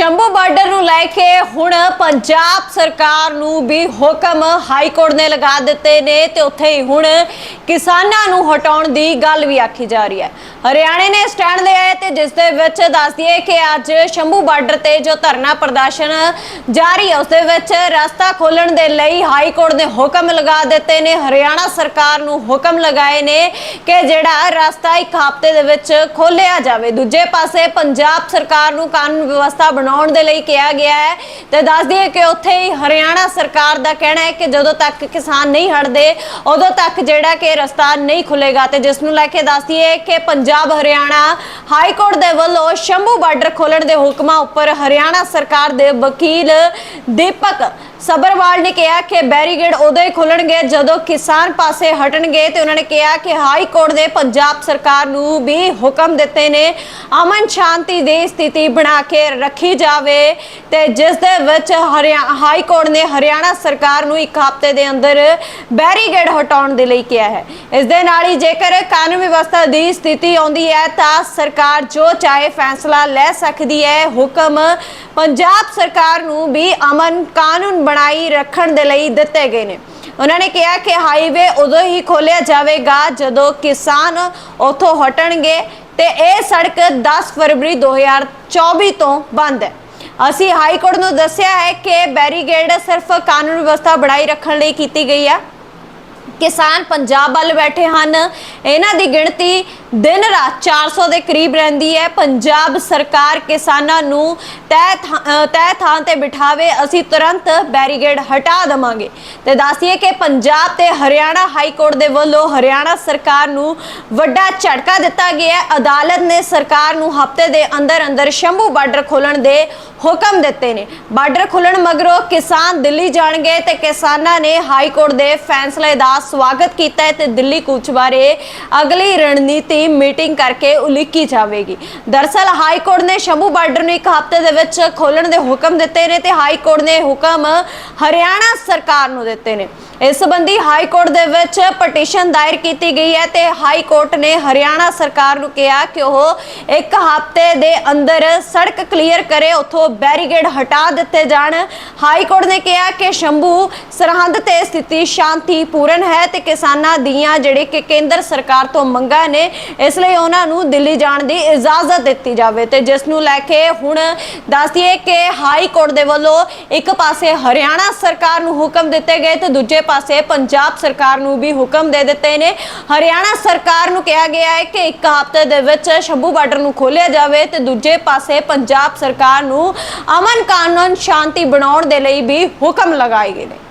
Shambhu border ਨੂੰ ਲੈ ਕੇ ਹੁਣ ਪੰਜਾਬ ਸਰਕਾਰ ਨੂੰ ਵੀ ਹੁਕਮ ਹਾਈ ਕੋਰਟ ਨੇ ਲਗਾ ਦਿੱਤੇ ਨੇ ਤੇ ਉੱਥੇ ਹੀ ਹੁਣ ਕਿਸਾਨਾਂ ਨੂੰ ਹਟਾਉਣ ਦੀ ਗੱਲ ਵੀ ਆਖੀ ਜਾ ਰਹੀ ਹੈ। ਹਰਿਆਣੇ ਨੇ ਸਟੈਂਡ ਲਿਆ ਹੈ ਤੇ ਜਿਸ ਦੇ ਵਿੱਚ ਦੱਸ ਦਈਏ ਕਿ ਅੱਜ ਸ਼ੰਭੂ ਬਾਰਡਰ ਤੇ ਜੋ ਧਰਨਾ ਪ੍ਰਦਰਸ਼ਨ ਜਾਰੀ ਹੈ, ਉਸ ਦੇ ਵਿੱਚ ਰਸਤਾ ਖੋਲਣ ਦੇ ਲਈ ਹਾਈ ਕੋਰਟ ਨੇ ਹੁਕਮ ਲਗਾ ਦਿੱਤੇ ਨੇ। ਹਰਿਆਣਾ ਸਰਕਾਰ ਨੂੰ ਹੁਕਮ ਲਗਾਏ ਨੇ ਕਿ ਜਿਹੜਾ ਰਸਤਾ ਇੱਕ ਹਫ਼ਤੇ ਦੇ ਵਿੱਚ ਖੋਲਿਆ ਜਾਵੇ। ਦੂਜੇ ਪਾਸੇ ਪੰਜਾਬ ਸਰਕਾਰ ਨੂੰ ਕਾਨੂੰਨ ਵਿਵਸਥਾ ਬਣਾਉਣ ਦੇ ਲਈ ਕਿਹਾ ਗਿਆ ਹੈ ਤੇ ਦੱਸ ਦਈਏ ਕਿ ਉੱਥੇ ਹੀ ਹਰਿਆਣਾ ਸਰਕਾਰ ਦਾ ਕਹਿਣਾ ਹੈ ਕਿ ਜਦੋਂ ਤੱਕ ਕਿਸਾਨ ਨਹੀਂ ਹਟਦੇ, ਉਦੋਂ ਤੱਕ ਜਿਹੜਾ ਕਿ ਰਸਤਾ ਨਹੀਂ ਖੁੱਲੇਗਾ ਤੇ ਜਿਸ ਨੂੰ ਲੈ ਕੇ ਦੱਸ ਦਈਏ ਕਿ ਪੰਜਾਬ ਹਰਿਆਣਾ ਹਾਈ ਕੋਰਟ ਦੇ ਵੱਲੋਂ ਸ਼ੰਭੂ ਬਾਰਡਰ ਖੋਲਣ ਦੇ ਹੁਕਮਾਂ ਉੱਪਰ ਹਰਿਆਣਾ ਸਰਕਾਰ ਦੇ ਵਕੀਲ ਦੀਪਕ ਸਬਰਵਾਲ ਨੇ ਕਿਹਾ ਕਿ ਬੈਰੀਗੇਡ ਉਦੋਂ ਹੀ ਖੁੱਲਣਗੇ ਜਦੋਂ ਕਿਸਾਨ ਪਾਸੇ ਹਟਣਗੇ ਤੇ ਉਹਨਾਂ ਨੇ ਕਿਹਾ ਕਿ ਹਾਈ ਕੋਰਟ ਨੇ ਪੰਜਾਬ ਸਰਕਾਰ ਨੂੰ ਵੀ ਹੁਕਮ ਦਿੱਤੇ ਨੇ, ਅਮਨ ਸ਼ਾਂਤੀ ਦੀ ਸਥਿਤੀ ਬਣਾ ਕੇ ਰੱਖੀ ਜਾਵੇ ਤੇ ਜਿਸ ਦੇ ਵਿੱਚ ਹਰਿਆ- ਹਾਈ ਕੋਰਟ ਨੇ ਹਰਿਆਣਾ ਸਰਕਾਰ ਨੂੰ ਇੱਕ ਹਫ਼ਤੇ ਦੇ ਅੰਦਰ ਬੈਰੀਗੇਡ ਹਟਾਉਣ ਦੇ ਲਈ ਕਿਹਾ ਹੈ। ਇਸ ਦੇ ਨਾਲ ਹੀ ਜੇਕਰ ਕਾਨੂੰਨ ਵਿਵਸਥਾ ਦੀ ਸਥਿਤੀ ਆਉਂਦੀ ਹੈ ਤਾਂ ਸਰਕਾਰ ਜੋ ਚਾਹੇ ਫੈਸਲਾ ਲੈ ਸਕਦੀ ਹੈ, ਹੁਕਮ ਪੰਜਾਬ ਸਰਕਾਰ ਨੂੰ ਵੀ ਅਮਨ ਕਾਨੂੰਨ ਬਣਾਈ ਰੱਖਣ ਦੇ ਲਈ ਦਿੱਤੇ ਗਏ ਨੇ। ਉਹਨਾਂ ਨੇ ਕਿਹਾ ਕਿ ਹਾਈਵੇ ਉਦੋਂ ਹੀ ਖੋਲਿਆ ਜਾਵੇਗਾ ਜਦੋਂ ਕਿਸਾਨ ਉਥੋਂ ਹਟਣਗੇ ਤੇ ਇਹ ਸੜਕ 10 ਫਰਵਰੀ 2024 ਤੋਂ ਬੰਦ ਹੈ। ਅਸੀਂ ਹਾਈ ਕੋਰਟ ਨੂੰ ਦੱਸਿਆ ਹੈ ਕਿ ਬੈਰੀਗੇਡ ਸਿਰਫ ਕਾਨੂੰਨ ਵਿਵਸਥਾ ਬਣਾਈ ਰੱਖਣ ਲਈ ਕੀਤੀ ਗਈ ਹੈ ਕਿਸਾਨ ਪੰਜਾਬ ਵੱਲ ਬੈਠੇ ਹਨ। ਇਹਨਾਂ ਦੀ ਗਿਣਤੀ ਦਿਨ ਰਾਤ 400 ਦੇ ਕਰੀਬ ਰਹਿੰਦੀ ਹੈ। ਪੰਜਾਬ ਸਰਕਾਰ ਕਿਸਾਨਾਂ ਨੂੰ ਤੈ ਥਾਂ- ਤੈ ਥਾਂ ਤੇ ਬਿਠਾਵੇ, ਅਸੀਂ ਤੁਰੰਤ ਬੈਰੀਗੇਡ ਹਟਾ ਦਵਾਂਗੇ। ਤੇ ਦੱਸੀਏ ਕਿ ਪੰਜਾਬ ਤੇ ਹਰਿਆਣਾ ਹਾਈ ਕੋਰਟ ਦੇ ਵੱਲੋਂ ਹਰਿਆਣਾ ਸਰਕਾਰ ਨੂੰ ਵੱਡਾ ਝਟਕਾ ਦਿੱਤਾ ਗਿਆ ਅਦਾਲਤ ਨੇ ਸਰਕਾਰ ਨੂੰ ਹਫ਼ਤੇ ਦੇ ਅੰਦਰ ਅੰਦਰ ਸ਼ੰਭੂ ਬਾਰਡਰ ਖੋਲਣ ਦੇ ਹੁਕਮ ਦਿੱਤੇ ਨੇ। ਬਾਰਡਰ ਖੁੱਲਣ ਮਗਰੋਂ ਕਿਸਾਨ ਦਿੱਲੀ ਜਾਣਗੇ ਤੇ ਕਿਸਾਨਾਂ ਨੇ ਹਾਈ ਕੋਰਟ ਦੇ ਫੈਸਲੇ ਦਾ ਸਵਾਗਤ ਕੀਤਾ ਹੈ ਤੇ ਦਿੱਲੀ ਕੂਚ ਬਾਰੇ ਅਗਲੀ ਰਣਨੀਤੀ ਮੀਟਿੰਗ ਕਰਕੇ ਉਲੀਕੀ ਜਾਵੇਗੀ। ਦਰਸਲ ਹਾਈ ਕੋਰਟ ਨੇ ਸ਼ੰਭੂ ਬਾਰਡਰ ਨੂੰ ਇੱਕ ਹਫ਼ਤੇ ਦੇ ਵਿੱਚ ਖੋਲਣ ਦੇ ਹੁਕਮ ਦਿੱਤੇ ਨੇ ਤੇ ਹਾਈ ਕੋਰਟ ਨੇ ਹੁਕਮ ਹਰਿਆਣਾ ਸਰਕਾਰ ਨੂੰ ਦਿੱਤੇ ਨੇ। ਇਸ ਸੰਬੰਧੀ ਹਾਈ ਕੋਰਟ ਦੇ ਵਿੱਚ ਪਟੀਸ਼ਨ ਦਾਇਰ ਕੀਤੀ ਗਈ ਹੈ ਤੇ ਹਾਈ ਕੋਰਟ ਨੇ ਹਰਿਆਣਾ ਸਰਕਾਰ ਨੂੰ ਕਿਹਾ ਕਿ ਉਹ ਇੱਕ ਹਫ਼ਤੇ ਦੇ ਅੰਦਰ ਸੜਕ ਕਲੀਅਰ ਕਰੇ, ਉੱਥੋਂ ਬੈਰੀਗੇਡ ਹਟਾ ਦਿੱਤੇ ਜਾਣ। ਹਾਈ ਕੋਰਟ ਨੇ ਕਿਹਾ ਕਿ ਸ਼ੰਭੂ ਸਰਹੰਦ ਤੇ ਸਥਿਤੀ ਸ਼ਾਂਤੀਪੂਰਨ ਹੈ ਤੇ ਕਿਸਾਨਾਂ ਦੀਆਂ ਜਿਹੜੇ ਕਿ ਕੇਂਦਰ ਸਰਕਾਰ ਤੋਂ ਮੰਗਾਂ ਨੇ, ਇਸ ਲਈ ਉਹਨਾਂ ਨੂੰ ਦਿੱਲੀ ਜਾਣ ਦੀ ਇਜਾਜ਼ਤ ਦਿੱਤੀ ਜਾਵੇ ਤੇ ਜਿਸ ਨੂੰ ਲੈ ਕੇ ਹੁਣ ਦੱਸ ਦਈਏ ਕਿ ਹਾਈ ਕੋਰਟ ਦੇ ਵੱਲੋਂ ਇੱਕ ਪਾਸੇ ਹਰਿਆਣਾ ਸਰਕਾਰ ਨੂੰ ਹੁਕਮ ਦਿੱਤੇ ਗਏ ਤੇ ਦੂਜੇ ਪਾਸੇ ਪੰਜਾਬ ਸਰਕਾਰ ਨੂੰ ਵੀ ਹੁਕਮ ਦੇ ਦਿੱਤੇ ਨੇ। ਹਰਿਆਣਾ ਸਰਕਾਰ ਨੂੰ ਕਿਹਾ ਗਿਆ ਹੈ ਕਿ ਇੱਕ ਹਫ਼ਤੇ ਦੇ ਵਿੱਚ ਸ਼ੰਭੂ ਬਾਰਡਰ ਨੂੰ ਖੋਲਿਆ ਜਾਵੇ ਤੇ ਦੂਜੇ ਪਾਸੇ ਪੰਜਾਬ ਸਰਕਾਰ ਨੂੰ ਅਮਨ ਕਾਨੂੰਨ ਸ਼ਾਂਤੀ ਬਣਾਉਣ ਦੇ ਲਈ ਵੀ ਹੁਕਮ ਲਗਾਏ ਗਏ ਨੇ।